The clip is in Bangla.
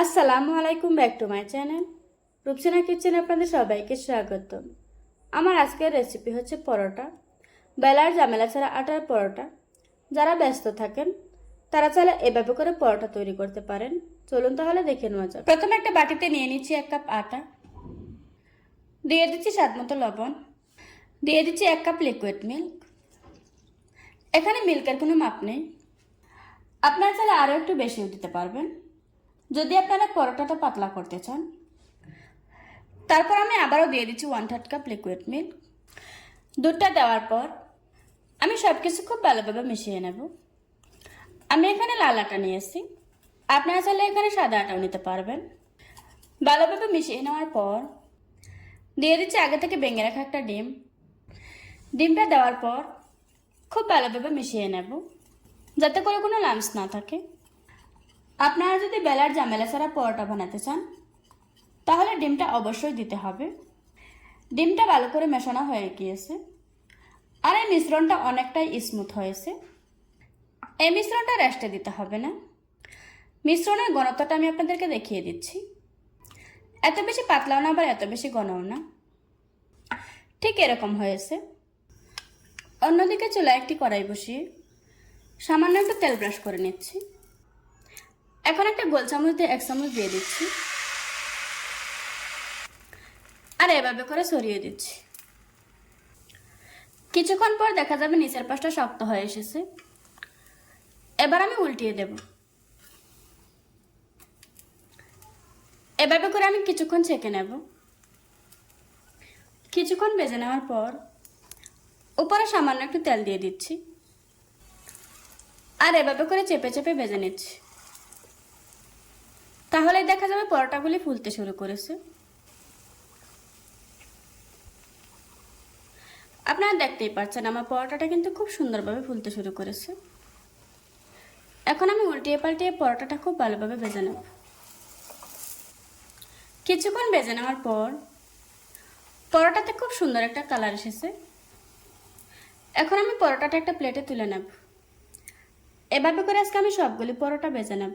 আসসালামু আলাইকুম, back to my channel. Rupsina কিচেনে আপনাদের সবাইকে স্বাগত আমার আজকের রেসিপি হচ্ছে পরোটা। বেলার জামেলা ছাড়া আটার পরোটা। যারা ব্যস্ত থাকেন, তারা চাইলে এভাবে করে পরোটা তৈরি করতে পারেন। চলুন তাহলে দেখে নেওয়া যাক। প্রথমে একটা বাটিতে নিয়ে নিচ্ছি এক কাপ আটা। দিয়ে দিচ্ছি স্বাদ মতো লবণ। দিয়ে দিচ্ছি এক কাপ লিকুইড মিল্ক এখানে মিল্কের কোনো মাপ নেই। আপনারা চাইলে আরও একটু বেশিও দিতে পারবেন। যদি আপনারা পরোটাটা পাতলা করতে চান। তারপর আমি আবারও দিয়ে দিচ্ছি one third cup liquid milk দুধটা দেওয়ার পর আমি সব কিছু খুব ভালোভাবে মিশিয়ে নেব। আমি এখানে লাল আটা নিয়ে নিয়েছি। আপনারা চাইলে এখানে সাদা আটাও নিতে পারবেন। ভালোভাবে মিশিয়ে নেওয়ার পর দিয়ে দিচ্ছি আগে থেকে ভেঙে রাখা একটা ডিম। ডিমটা দেওয়ার পর খুব ভালোভাবে মিশিয়ে নেব। যাতে করে কোনো লামস না থাকে। আপনারা যদি বেলার ঝামেলা ছাড়া পরোটা বানাতে চান, তাহলে ডিমটা অবশ্যই দিতে হবে। ডিমটা ভালো করে মেশানো হয়ে গিয়েছে। আর এই মিশ্রণটা অনেকটাই স্মুথ হয়েছে। এই মিশ্রণটা রেস্টে দিতে হবে না। মিশ্রণের ঘনত্বটা আমি আপনাদেরকে দেখিয়ে দিচ্ছি। এত বেশি পাতলাও না আবার এত বেশি ঘনও না। ঠিক এরকম হয়েছে। অন্যদিকে চুলায় একটি কড়াই বসিয়ে সামান্য একটু তেল ব্রাশ করে নিচ্ছি। এখন একটা গোল চামচ দিয়ে এক চামচ দিয়ে দিচ্ছি। আর এভাবে করে সরিয়ে দিচ্ছি। কিছুক্ষণ পর দেখা যাবে নিচের পাশটা শক্ত হয়ে এসেছে। এবার আমি উল্টিয়ে দেব। এভাবে করে আমি কিছুক্ষণ ছেঁকে নেব। কিছুক্ষণ ভেজে নেওয়ার পর উপরে সামান্য একটু তেল দিয়ে দিচ্ছি। আর এভাবে করে চেপে চেপে ভেজে নিচ্ছি। তাহলে দেখা যাবে পরোটাগুলি ফুলতে শুরু করেছে। আপনারা দেখতেই পাচ্ছেন, আমার পরোটাটা কিন্তু খুব সুন্দরভাবে ফুলতে শুরু করেছে। এখন আমি উল্টিয়ে পাল্টিয়ে পরোটাটা খুব ভালোভাবে ভেজে নেব। কিছুক্ষণ ভেজে নেওয়ার পর পরোটাতে খুব সুন্দর একটা কালার এসেছে। এখন আমি পরোটাটা একটা প্লেটে তুলে নেব। এভাবে করে আজকে আমি সবগুলি পরোটা ভেজে নেব।